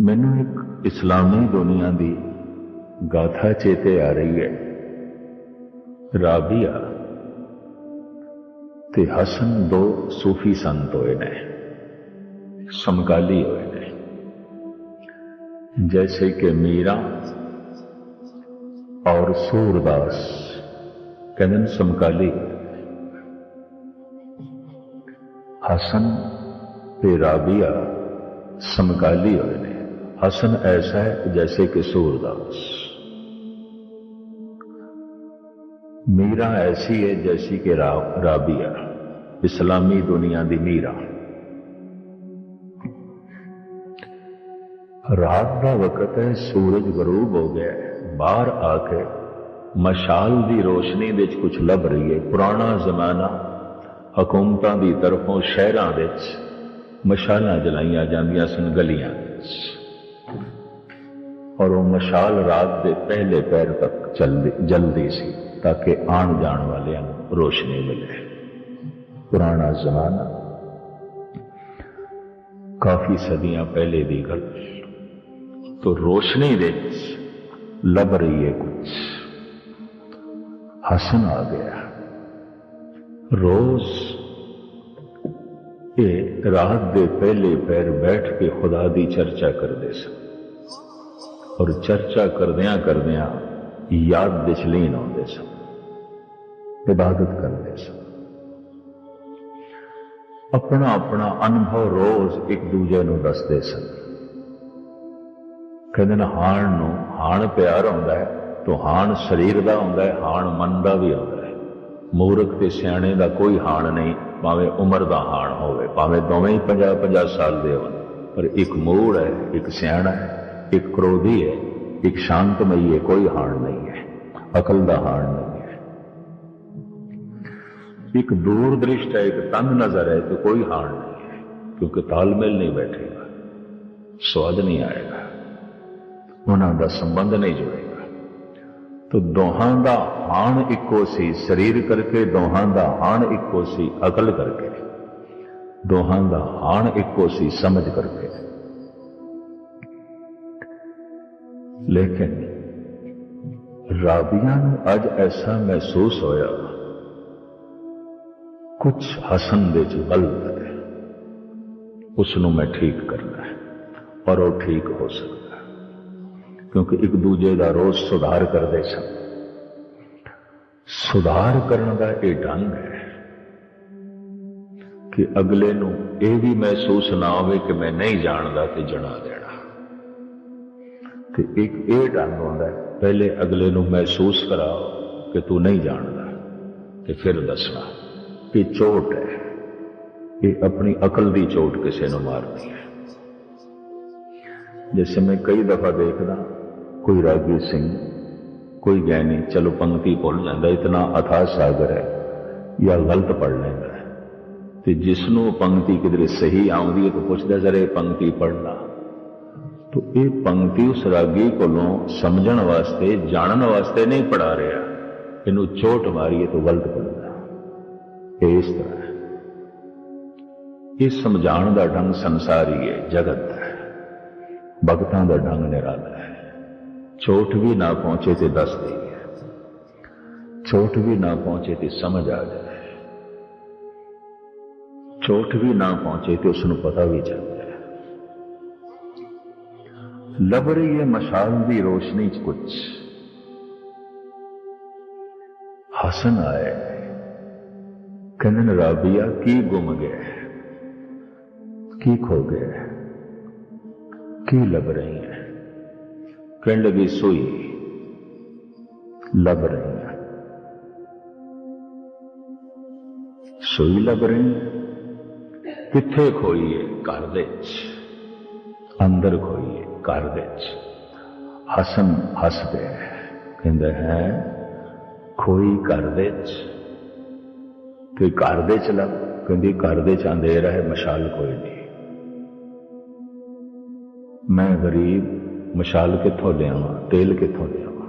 ਮੈਨੂੰ ਇੱਕ ਇਸਲਾਮੀ ਦੁਨੀਆ ਦੀ ਗਾਥਾ ਚੇਤੇ ਆ ਰਹੀ ਹੈ ਰਾਬੀਆ ਤੇ ਹਸਨ ਦੋ ਸੂਫੀ ਸੰਤ ਹੋਏ ਨੇ ਸਮਕਾਲੀ ਹੋਏ ਨੇ जैसे कि मीरा और सूरदास कहते हैं समकाली हसन ते राबिया समकाली होए حسن ایسا ہے جیسے کہ سور داس۔ میرا ایسی ہے جیسی کہ رابیا اسلامی دنیا دی میرا۔ رات کا وقت ہے، سورج غروب ہو گیا ہے، باہر آ کے مشال دی روشنی دے کچھ لب رہی ہے۔ پرانا زمانہ حکومت دی طرفوں شہروں مشالاں جلائیاں جاندیاں سن، گلیاں اور وہ مشال رات دے پہلے پیر تک جلدی جلدی سی، تاکہ آن جان والے روشنی ملے پرانا زمانہ۔ کافی صدیاں پہلے دی گل تو روشنی دے لب رہی ہے کچھ۔ حسن آ گیا۔ روز یہ رات دے پہلے پیر بیٹھ کے خدا دی چرچا کرتے سکتے ਔਰ ਚਰਚਾ ਕਰਦਿਆਂ ਕਰਦਿਆਂ ਯਾਦ ਵਿੱਚ ਲੀਨ ਹੁੰਦੇ ਸਨ। ਇਬਾਦਤ ਕਰਦੇ ਸਨ। ਆਪਣਾ ਆਪਣਾ ਅਨੁਭਵ ਰੋਜ਼ ਇੱਕ ਦੂਜੇ ਨੂੰ ਦੱਸਦੇ ਸਨ। ਕਹਿੰਦੇ ਨੇ, ਹਾਣ ਨੂੰ ਹਾਣ ਪਿਆਰ ਹੁੰਦਾ ਹੈ ਤੋ ਹਾਣ ਸਰੀਰ ਦਾ ਹੁੰਦਾ ਹੈ, ਹਾਣ ਮਨ ਦਾ ਵੀ ਹੁੰਦਾ ਹੈ। ਮੂਰਖ ਤੇ ਸਿਆਣੇ ਦਾ ਕੋਈ ਹਾਣ ਨਹੀਂ, ਭਾਵੇਂ ਉਮਰ ਦਾ ਹਾਣ ਹੋਵੇ, ਭਾਵੇਂ ਦੋਵੇਂ ਹੀ 50 50 ਸਾਲ ਦੇ ਹੋਣ। ਪਰ ਇੱਕ ਮੂੜ ਹੈ, ਇੱਕ ਸਿਆਣਾ ਹੈ। ਇੱਕ ਕ੍ਰੋਧੀ ਹੈ, ਇੱਕ ਸ਼ਾਂਤਮਈ ਹੈ, ਕੋਈ ਹਾਣ ਨਹੀਂ ਹੈ, ਅਕਲ ਦਾ ਹਾਣ ਨਹੀਂ ਹੈ। ਇੱਕ ਦੂਰ ਦ੍ਰਿਸ਼ਟ ਹੈ, ਇੱਕ ਤੰਗ ਨਜ਼ਰ ਹੈ, ਤੇ ਕੋਈ ਹਾਣ ਨਹੀਂ ਹੈ, ਕਿਉਂਕਿ ਤਾਲਮੇਲ ਨਹੀਂ ਬੈਠੇਗਾ, ਸਵਾਦ ਨਹੀਂ ਆਏਗਾ, ਉਹਨਾਂ ਦਾ ਸੰਬੰਧ ਨਹੀਂ ਜੁੜੇਗਾ। ਤੋ ਦੋਹਾਂ ਦਾ ਹਾਣ ਇੱਕੋ ਸੀ ਸਰੀਰ ਕਰਕੇ, ਦੋਹਾਂ ਦਾ ਹਾਣ ਇੱਕੋ ਸੀ ਅਕਲ ਕਰਕੇ, ਦੋਹਾਂ ਦਾ ਹਾਣ ਇੱਕੋ ਸੀ ਸਮਝ ਕਰਕੇ। ਲੇਕਿਨ ਰਾਬੀਆਂ ਨੂੰ ਅੱਜ ਐਸਾ ਮਹਿਸੂਸ ਹੋਇਆ, ਕੁਝ ਹਸਨ ਦੇ ਚ ਗਲਤ ਹੈ ਉਸ ਨੂੰ ਮੈਂ ਠੀਕ ਕਰਨਾ ਹੈ ਔਰ ਉਹ ਠੀਕ ਹੋ ਸਕਦਾ ਕਿਉਂਕਿ ਇੱਕ ਦੂਜੇ ਦਾ ਰੋਜ਼ ਸੁਧਾਰ ਕਰਦੇ ਸਨ। ਸੁਧਾਰ ਕਰਨ ਦਾ ਇਹ ਢੰਗ ਹੈ ਕਿ ਅਗਲੇ ਨੂੰ ਇਹ ਵੀ ਮਹਿਸੂਸ ਨਾ ਹੋਵੇ ਕਿ ਮੈਂ ਨਹੀਂ ਜਾਣਦਾ ਤੇ ਜਣਾ ਦੇਣਾ। کہ ایک یہ ڈنگ ہوتا ہے پہلے اگلے نو محسوس کراؤ کہ تو نہیں جانتا کہ پھر دسنا یہ چوٹ ہے یہ اپنی عقل دی چوٹ کسی نے مارتی ہے جیسے میں کئی دفعہ دیکھنا کوئی راگی سنگھ کوئی گہنی چلو پنکتی بول جاتا اتنا اتھا ساگر ہے یا غلط پڑھ لینا ہے تو جس نو پنکتی کدھر صحیح آؤں گی تو پوچھتا سر یہ پنکتی پڑھنا ਤੋ ਇਹ ਪੰਕਤੀ ਉਸ ਰਾਗੀ ਕੋਲੋਂ ਸਮਝਣ ਵਾਸਤੇ, ਜਾਣਨ ਵਾਸਤੇ ਨਹੀਂ ਪੜਾ ਰਿਹਾ। ਇਹਨੂੰ ਚੋਟ ਮਾਰੀਏ ਤਾਂ ਗਲਤ ਪੜਦਾ ਇਹ ਇਸ ਤਰ੍ਹਾਂ ਹੈ। ਇਹ ਸਮਝਾਉਣ ਦਾ ਢੰਗ ਸੰਸਾਰੀ ਹੈ, ਜਗਤ ਹੈ। ਭਗਤਾਂ ਦਾ ਢੰਗ ਨਿਰਾਲਾ ਹੈ। ਚੋਟ ਵੀ ਨਾ ਪਹੁੰਚੇ ਤੇ ਦੱਸ ਦੇਈਏ। ਚੋਟ ਵੀ ਨਾ ਪਹੁੰਚੇ ਤੇ ਸਮਝ ਆ ਜਾਏ। ਚੋਟ ਵੀ ਨਾ ਪਹੁੰਚੇ ਤੇ ਉਸ ਨੂੰ ਪਤਾ ਵੀ ਚੱਲ। ਜਾਏ ਲੱਭ ਰਹੀ ਹੈ ਮਸ਼ਾਲ ਦੀ ਰੋਸ਼ਨੀ 'ਚ ਕੁਝ ਹਸਨ ਆਏ ਕਹਿੰਦੇ ਰਾਬੀਆ ਕੀ ਗੁੰਮ ਗਿਆ ਕੀ ਖੋ ਗਿਆ ਕੀ ਲੱਭ ਰਹੀ ਹੈ ਕਹਿਣ ਲੱਗੀ ਸੋਈ ਲੱਭ ਰਹੀ ਹੈ ਸੋਈ ਲੱਭ ਰਹੀ ਹੈ ਕਿੱਥੇ ਖੋਈ ਹੈ ਘਰ ਵਿੱਚ। ਅੰਦਰ ਹਸਨ ਹੱਸਦੇ ਕਹਿੰਦਾ ਹੈ, ਕੋਈ ਘਰ ਦੇ ਵਿੱਚ ਕਿ ਘਰ ਦੇ ਚ ਲੱਭ ਕਹਿੰਦੀ, ਘਰ ਦੇ ਚ ਅੰਧੇਰਾ ਹੈ, ਮਸ਼ਾਲ ਕੋਈ ਨਹੀਂ। ਮੈਂ ਗਰੀਬ, ਮਸ਼ਾਲ ਕਿੱਥੋਂ ਲਿਆਵਾਂ, ਤੇਲ ਕਿੱਥੋਂ ਲਿਆਵਾਂ?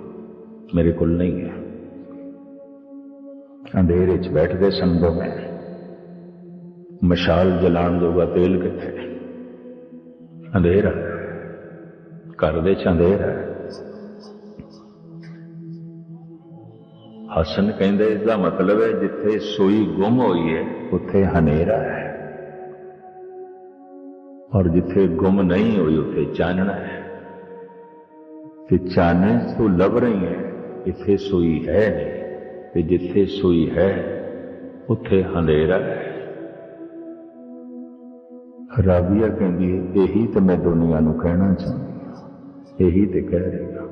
ਮੇਰੇ ਕੋਲ ਨਹੀਂ ਹੈ। ਅੰਧੇਰੇ 'ਚ ਬੈਠਦੇ ਸੰਭੋ ਮੈਂ ਮਸ਼ਾਲ ਜਲਾਣ ਜੋਗਾ ਤੇਲ ਕਿੱਥੇ ਅੰਧੇਰਾ ਘਰ ਦੇ ਚ ਹੈ। ਹਸਨ ਕਹਿੰਦੇ ਇਸ ਦਾ ਮਤਲਬ ਹੈ ਜਿੱਥੇ ਸੂਈ ਗੁੰਮ ਹੋਈ ਹੈ ਉੱਥੇ ਹਨੇਰਾ ਹੈ। ਔਰ ਜਿੱਥੇ ਗੁੰਮ ਨਹੀਂ ਹੋਈ, ਉੱਥੇ ਚਾਨਣਾ ਹੈ। ਤੇ ਚਾਨਣ ਤੋਂ ਲੱਭ ਰਹੀ ਹੈ ਇੱਥੇ ਸੂਈ ਹੈ ਨਹੀਂ। ਤੇ ਜਿੱਥੇ ਸੂਈ ਹੈ, ਉੱਥੇ ਹਨੇਰਾ ਹੈ। ਰਾਬੀਆ ਕਹਿੰਦੀ ਹੈ ਇਹੀ ਤੇ ਮੈਂ ਦੁਨੀਆ ਨੂੰ ਕਹਿਣਾ ਚਾਹੁੰਦੀ। ਇਹੀ ਤੇ ਕਹਿ ਰਹੀ ਹਾਂ।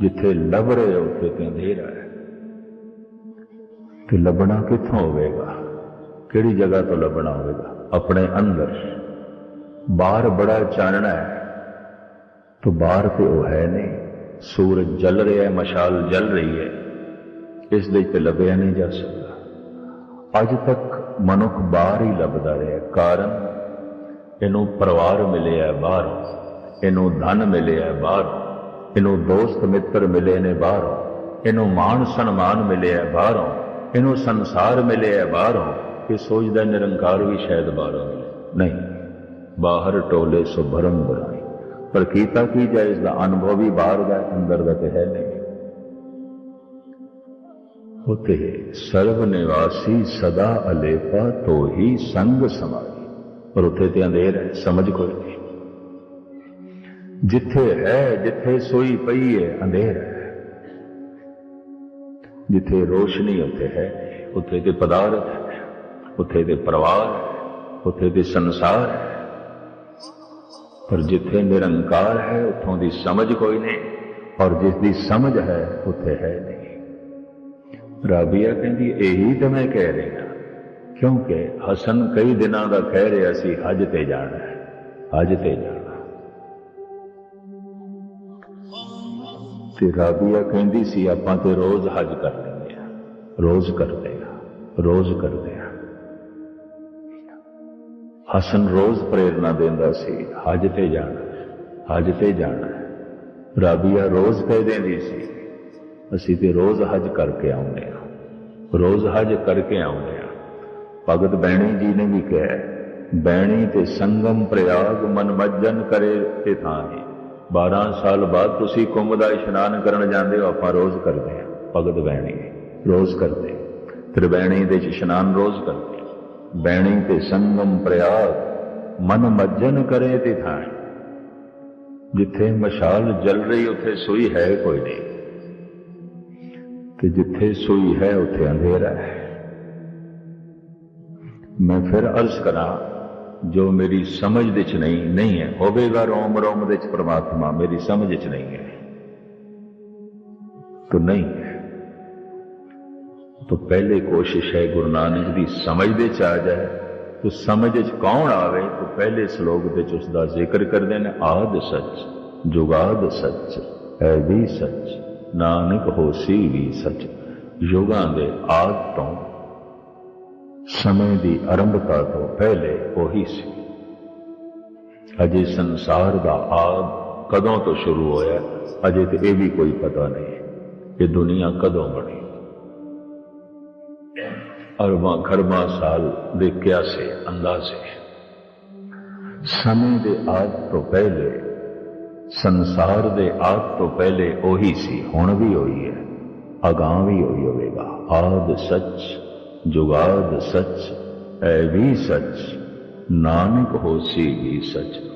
ਜਿੱਥੇ ਲੱਭ ਰਹੇ ਹੋ, ਉੱਥੇ ਤੇ ਅੰਧੇਰਾ ਹੈ। ਤੇ ਲੱਭਣਾ ਕਿੱਥੋਂ ਹੋਵੇਗਾ? ਕਿਹੜੀ ਜਗ੍ਹਾ ਤੋਂ ਲੱਭਣਾ ਹੋਵੇਗਾ? ਆਪਣੇ ਅੰਦਰ। ਬਾਹਰ ਬੜਾ ਚਾਨਣਾ ਹੈ। तो ਬਾਹਰ ਤੇ ਉਹ ਹੈ ਨਹੀਂ। ਸੂਰਜ ਜਲ ਰਿਹਾ ਹੈ, ਮਸ਼ਾਲ ਜਲ ਰਹੀ ਹੈ। ਇਸ ਦੇ ਤੇ ਲੱਭਿਆ ਨਹੀਂ ਜਾ ਸਕਦਾ। ਅੱਜ ਤੱਕ ਮਨੁੱਖ ਬਾਹਰ ਹੀ ਲੱਭਦਾ ਰਿਹਾ। ਕਾਰਨ ਇਹਨੂੰ ਪਰਿਵਾਰ ਮਿਲਿਆ ਬਾਹਰ। ਇਹਨੂੰ ਧਨ ਮਿਲਿਆ ਬਾਹਰ, ਇਹਨੂੰ ਦੋਸਤ ਮਿੱਤਰ ਮਿਲੇ ਨੇ ਬਾਹਰੋਂ, ਇਹਨੂੰ ਮਾਣ ਸਨਮਾਨ ਮਿਲਿਆ ਬਾਹਰੋਂ, ਇਹਨੂੰ ਸੰਸਾਰ ਮਿਲਿਆ ਬਾਹਰੋਂ, ਇਹ ਸੋਚਦਾ ਨਿਰੰਕਾਰ ਵੀ ਸ਼ਾਇਦ ਬਾਹਰੋਂ ਮਿਲੇ। ਨਹੀਂ, ਬਾਹਰ ਟੋਲੇ ਸੁਭਰਮ ਭਰਮ ਪਰ ਕੀਤਾ ਕੀ ਜਾਏ, ਇਸ ਦਾ ਅਨੁਭਵ ਹੀ ਬਾਹਰ ਦਾ, ਅੰਦਰ ਦਾ ਤੇ ਹੈ ਨਹੀਂ। ਉਤੇ ਸਰਬ ਨਿਵਾਸੀ ਸਦਾ ਅਲੇਪਾ ਤੋ ਹੀ ਸੰਗ ਸਮਾਈ ਪਰ ਉਥੇ ਤੇ ਅੰਧੇਰ ਹੈ, ਸਮਝ ਕੋਈ ਨਹੀਂ। ਜਿੱਥੇ ਹੈ ਜਿੱਥੇ ਸੋਈ ਪਈ ਹੈ ਅੰਧੇਰ ਹੈ। ਜਿੱਥੇ ਰੋਸ਼ਨੀ ਉੱਥੇ ਹੈ, ਉੱਥੇ ਤੇ ਪਦਾਰਥ ਹੈ, ਉੱਥੇ ਤੇ ਪਰਿਵਾਰ ਹੈ, ਉੱਥੇ ਤੇ ਸੰਸਾਰ ਹੈ। ਪਰ ਜਿੱਥੇ ਨਿਰੰਕਾਰ ਹੈ, ਉੱਥੋਂ ਦੀ ਸਮਝ ਕੋਈ ਨਹੀਂ, ਔਰ ਜਿਸ ਦੀ ਸਮਝ ਹੈ, ਉੱਥੇ ਹੈ ਨਹੀਂ। ਰਾਬੀਆ ਕਹਿੰਦੀ, ਇਹੀ ਤਾਂ ਮੈਂ ਕਹਿ ਰਿਹਾ। ਕਿਉਂਕਿ ਹਸਨ ਕਈ ਦਿਨਾਂ ਦਾ ਕਹਿ ਰਿਹਾ ਸੀ, ਹਜ ਤੇ ਜਾਣਾ ਹੈ, ਹਜ ਤੇ ਜਾਣਾ ਤੇ ਰਾਬੀਆ ਕਹਿੰਦੀ ਸੀ, ਆਪਾਂ ਤੇ ਰੋਜ਼ ਹਜ ਕਰ ਲੈਂਦੇ ਆ ਰੋਜ਼ ਕਰਦੇ ਆ ਰੋਜ਼ ਕਰਦੇ ਆ ਹਸਨ ਰੋਜ਼ ਪ੍ਰੇਰਣਾ ਦਿੰਦਾ ਸੀ, ਹਜ ਤੇ ਜਾਣਾ, ਹਜ ਤੇ ਜਾਣਾ। ਰਾਬੀਆ ਰੋਜ਼ ਕਹਿ ਦਿੰਦੀ ਸੀ, ਅਸੀਂ ਤੇ ਰੋਜ਼ ਹਜ ਕਰਕੇ ਆਉਂਦੇ ਆ ਰੋਜ਼ ਹਜ ਕਰਕੇ ਆਉਂਦੇ ਆ ਭਗਤ ਬੈਣੀ ਜੀ ਨੇ ਵੀ ਕਿਹਾ, ਬੈਣੀ ਤੇ ਸੰਗਮ ਪ੍ਰਯਾਗ ਮਨ ਮੱਜਨ ਕਰੇ ਤੇ ਥਾਂ ਥਾਹੀ 12 ਸਾਲ ਬਾਅਦ ਤੁਸੀਂ ਕੁੰਭ ਦਾ ਇਸ਼ਨਾਨ ਕਰਨ ਜਾਂਦੇ ਹੋ, ਆਪਾਂ ਰੋਜ਼ ਕਰਦੇ ਹਾਂ, ਭਗਤ ਬੈਣੀ ਰੋਜ਼ ਕਰਦੇ ਤ੍ਰਿਵੈਣੀ ਦੇ ਇਸ਼ਨਾਨ ਰੋਜ਼ ਕਰਦੇ ਬੈਣੀ ਤੇ ਸੰਗਮ ਪ੍ਰਯਾਗ, ਮਨ ਮੱਜਨ ਕਰੇ ਤੇ ਥਾਂ। ਜਿੱਥੇ ਮਸ਼ਾਲ ਜਲ ਰਹੀ, ਉੱਥੇ ਸੂਈ ਹੈ ਕੋਈ ਨਹੀਂ। ਤੇ ਜਿੱਥੇ ਸੂਈ ਹੈ, ਉੱਥੇ ਅੰਧੇਰਾ ਹੈ। ਮੈਂ ਫਿਰ ਅਰਜ਼ ਕਰਾਂ ਜੋ ਮੇਰੀ ਸਮਝ ਦੇ ਚ ਨਹੀਂ ਨਹੀਂ ਹੈ। ਹੋਵੇਗਾ ਰੋਮ ਰੋਮ ਦੇ ਚ ਪ੍ਰਮਾਤਮਾ, ਮੇਰੀ ਸਮਝ ਚ ਨਹੀਂ ਹੈ। ਤੋ ਨਹੀਂ। ਤੋ ਪਹਿਲੇ ਕੋਸ਼ਿਸ਼ ਹੈ, ਗੁਰੂ ਨਾਨਕ ਦੀ ਸਮਝ ਦੇ ਚ ਆ ਜਾਏ। ਤੋ ਸਮਝ ਚ ਕੌਣ ਆਵੇ, ਤੋ ਪਹਿਲੇ ਸ਼ਲੋਕ ਦੇ ਚ ਉਸ ਦਾ ਜ਼ਿਕਰ ਕਰਦੇ ਨੇ, ਆਦ ਸੱਚ, ਜੁਗਾਦ ਸੱਚ, ਹੈ ਵੀ ਸੱਚ, ਨਾਨਕ ਹੋਸੀ ਵੀ ਸੱਚ। ਯੋਗਾਂ ਦੇ ਆਦ ਤੋਂ ਸਮੇਂ ਦੀ ਆਰੰਭਤਾ ਤੋਂ ਪਹਿਲੇ ਉਹੀ ਸੀ। ਅਜੇ ਸੰਸਾਰ ਦਾ ਆਦ ਕਦੋਂ ਤੋਂ ਸ਼ੁਰੂ ਹੋਇਆ, ਅਜੇ ਤੇ ਇਹ ਵੀ ਕੋਈ ਪਤਾ ਨਹੀਂ ਕਿ ਦੁਨੀਆ ਕਦੋਂ ਬਣੀ। ਅਰਬਾਂ ਖਰਬਾਂ ਸਾਲ ਦੇ ਕਿਆਸੇ ਅੰਦਾਜ਼ੇ। ਸਮੇਂ ਦੇ ਆਦ ਤੋਂ ਪਹਿਲੇ, ਸੰਸਾਰ ਦੇ ਆਦ ਤੋਂ ਪਹਿਲੇ ਉਹੀ ਸੀ, ਹੁਣ ਵੀ ਹੋਈ ਹੈ ਅਗਾਂ ਵੀ ਹੋਈ ਹੋਵੇਗਾ, ਆਦ ਸੱਚ। ਜੁਗਾਦ ਸੱਚ ਐ ਵੀ ਸੱਚ ਨਾਨਕ ਹੋਸੀ ਵੀ ਸੱਚ।